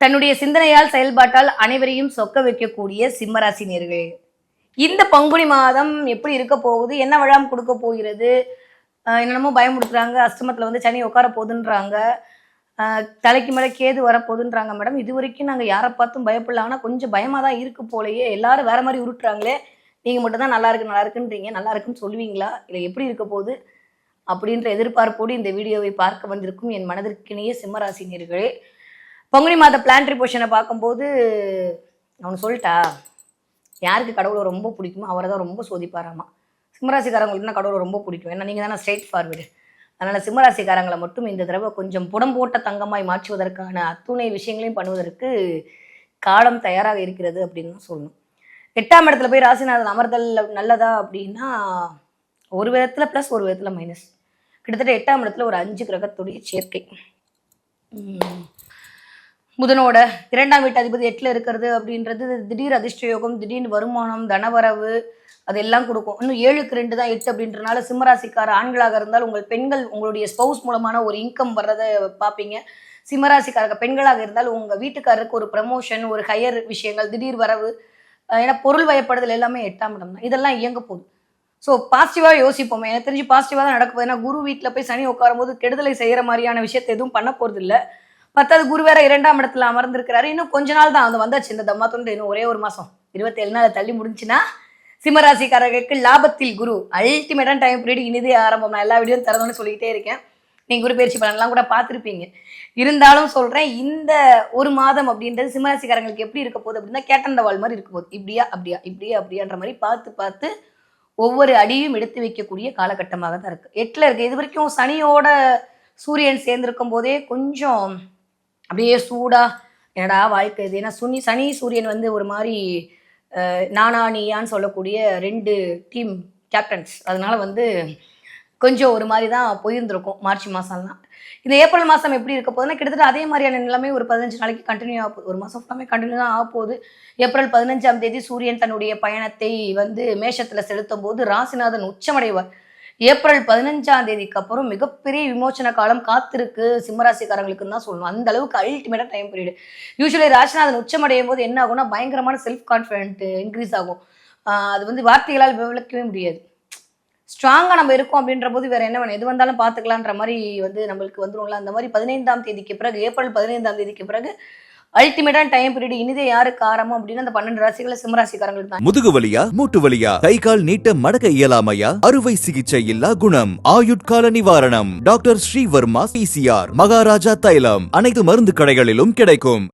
தன்னுடைய சிந்தனையால் செயல்பாட்டால் அனைவரையும் சொக்க வைக்கக்கூடிய சிம்மராசி இந்த பங்குனி மாதம் எப்படி இருக்க போகுது? என்ன விழாம் கொடுக்க போகிறது? என்னென்னமோ பயமுடுத்துறாங்க அஷ்டமத்தில் வந்து சனி உட்கார போகுதுன்றாங்க. தலைக்கு மேலே கேது வரப்போகுதுன்றாங்க மேடம். இது வரைக்கும் நாங்கள் யாரை பார்த்தும் பயப்படல. ஆனால் கொஞ்சம் பயமாக தான் இருக்கு போலயே. எல்லாரும் வேற மாதிரி உருட்டுறாங்களே. நீங்கள் மட்டும் தான் நல்லா இருக்கு நல்லா இருக்குன்றீங்க. நல்லா இருக்குன்னு சொல்லுவீங்களா? இல்லை எப்படி இருக்க போகுது? அப்படின்ற எதிர்பார்ப்போடு இந்த வீடியோவை பார்க்க வந்திருக்கும் என் மனதிற்கினிய சிம்மராசினியர்களே பங்குனி மாத பிளான்ட்ரி பொசிஷனை பார்க்கும்போது அவனு சொல்லிட்டா யாருக்கு கடவுளை ரொம்ப பிடிக்குமோ அவரை தான் ரொம்ப சோதிப்பாராமா. சிம்மராசிக்காரங்களுக்குனா கடவுளை ரொம்ப பிடிக்கும்? ஏன்னா நீங்கள் தானே ஸ்ட்ரைட் ஃபார்வர்டு அதனால் சிம்மராசிக்காரங்களை மட்டும் இந்த தடவை கொஞ்சம் புடம் போட்ட தங்கமாய் மாற்றுவதற்கான அத்துணை விஷயங்களையும் பண்ணுவதற்கு காலம் தயாராக இருக்கிறது அப்படின்னு தான் சொல்லணும். எட்டாம் இடத்துல போய் ராசிநாதன் அமர்தல் நல்லதா அப்படின்னா ஒரு விதத்தில் ப்ளஸ் ஒரு விதத்தில் மைனஸ் கிட்டத்தட்ட எட்டாம் இடத்துல ஒரு அஞ்சு கிரகத்துடைய சேர்க்கை. புதனோட இரண்டாம் வீட்டு அதிபதி எட்டில் இருக்கிறது அப்படின்றது திடீர் அதிர்ஷ்ட யோகம் திடீர்னு வருமானம் தனவரவு அதெல்லாம் கொடுக்கும். இன்னும் ஏழுக்கு ரெண்டு தான் எட்டு அப்படின்றனால சிம்மராசிக்கார ஆண்களாக இருந்தால் உங்கள் பெண்கள் உங்களுடைய ஸ்பௌஸ் மூலமான ஒரு இன்கம் வர்றதை பார்ப்பீங்க. சிம்மராசிக்காரங்க பெண்களாக இருந்தால் உங்கள் வீட்டுக்காரருக்கு ஒரு ப்ரமோஷன் ஒரு ஹையர் விஷயங்கள் திடீர் வரவு ஏன்னா பொருள் வயப்படுதல் எல்லாமே எட்டாம் இடம் தான். இதெல்லாம் இயங்க போகுது. ஸோ பாசிட்டிவாக யோசிப்போம். எனக்கு தெரிஞ்சு பாசிட்டிவாக தான் நடக்க போகுது. ஏன்னா குரு வீட்டில் போய் சனி உட்காரும்போது கெடுதலை செய்கிற மாதிரியான விஷயத்தை எதுவும் பண்ண போகிறது இல்லை பத்தாவது குரு வேற இரண்டாம் இடத்துல அமர்ந்திருக்கிறாரு. இன்னும் கொஞ்ச நாள் தான் அது வந்தாச்சு. இந்த தம்மா தொண்டு இன்னும் ஒரே ஒரு மாதம் இருபத்தேழு நாள் தள்ளி முடிஞ்சுன்னா சிம்மராசிக்காரர்களுக்கு லாபத்தில் குரு அல்டிமேட்டான டைம் பீரியட் இனிதே ஆரம்பம். நான் எல்லா வீடியோ திறந்தோன்னு சொல்லிக்கிட்டே இருக்கேன். நீங்கள் குரு பயிற்சி பலன்லாம் கூட பார்த்துருப்பீங்க. இருந்தாலும் சொல்கிறேன் இந்த ஒரு மாதம் அப்படின்றது சிம்மராசிக்காரங்களுக்கு எப்படி இருக்க போகுது அப்படின்னா கேட்டந்த வாழ் மாதிரி இருக்க போகுது. இப்படியா அப்படியா இப்படியா அப்படியான்ற மாதிரி பார்த்து பார்த்து ஒவ்வொரு அடியும் எடுத்து வைக்கக்கூடிய காலகட்டமாக தான் இருக்கு. எட்டில் இருக்கு. இது வரைக்கும் சனியோட சூரியன் சேர்ந்திருக்கும் போதே கொஞ்சம் அப்படியே சூடா என்னடா வாழ்க்கை இது? ஏன்னா சுனி சனி சூரியன் வந்து ஒரு மாதிரி நானா நீயான்னு சொல்லக்கூடிய ரெண்டு டீம் கேப்டன்ஸ் அதனால வந்து கொஞ்சம் ஒரு மாதிரி தான் போயிருந்திருக்கும் மார்ச் மாதம்லாம் இந்த ஏப்ரல் மாதம் எப்படி இருக்க போகுதுன்னா கிட்டத்தட்ட அதே மாதிரியான நிலைமை ஒரு பதினஞ்சு நாளைக்கு கண்டினியூ ஆக போகுது ஒரு மாதம் ஃபுல்லாமே கண்டினியூ தான் ஆக போகுது. ஏப்ரல் பதினஞ்சாம் தேதி சூரியன் தன்னுடைய பயணத்தை வந்து மேஷத்தில் செலுத்தும் போது ராசிநாதன் உச்சமடைவார். ஏப்ரல் பதினஞ்சாம் தேதிக்கு அப்புறம் மிகப்பெரிய விமோச்சன காலம் காத்திருக்கு சிம்மராசிக்காரங்களுக்குன்னு தான் சொல்லணும். அந்த அளவுக்கு அல்டிமேட்டாக டைம் பீரியட் யூஸ்வலி ராசிநாதன் உச்சமடையும் போது என்ன ஆகும்னா பயங்கரமான செல்ஃப் கான்ஃபிடென்ட் இன்க்ரீஸ் ஆகும் அது வந்து வார்த்தைகளால் விளக்கவே முடியாது. ஸ்ட்ராங்காக நம்ம இருக்கோம் அப்படின்ற போது வேற என்ன வேணும்? எது வந்தாலும் பார்த்துக்கலான்ற மாதிரி வந்து நம்மளுக்கு வந்துடும்ல அந்த மாதிரி பதினைந்தாம் தேதிக்கு பிறகு ஏப்ரல் பதினைந்தாம் தேதிக்கு பிறகு அல்டிமேட்டான டைம் பீரியட் இனிதே யாருக்கு காரணம் அப்படின்னு அந்த பன்னெண்டு ராசிகளை சிம்மராசிக்காரங்களுக்கு தான். முதுகு வலியா மூட்டு வலியா கை கால் நீட்ட மடக்க இயலாமையா அறுவை சிகிச்சை இல்லா குணம் ஆயுட்கால நிவாரணம். டாக்டர் ஸ்ரீவர்மா பிசிஆர் மகாராஜா தைலம் அனைத்து மருந்து கடைகளிலும் கிடைக்கும்.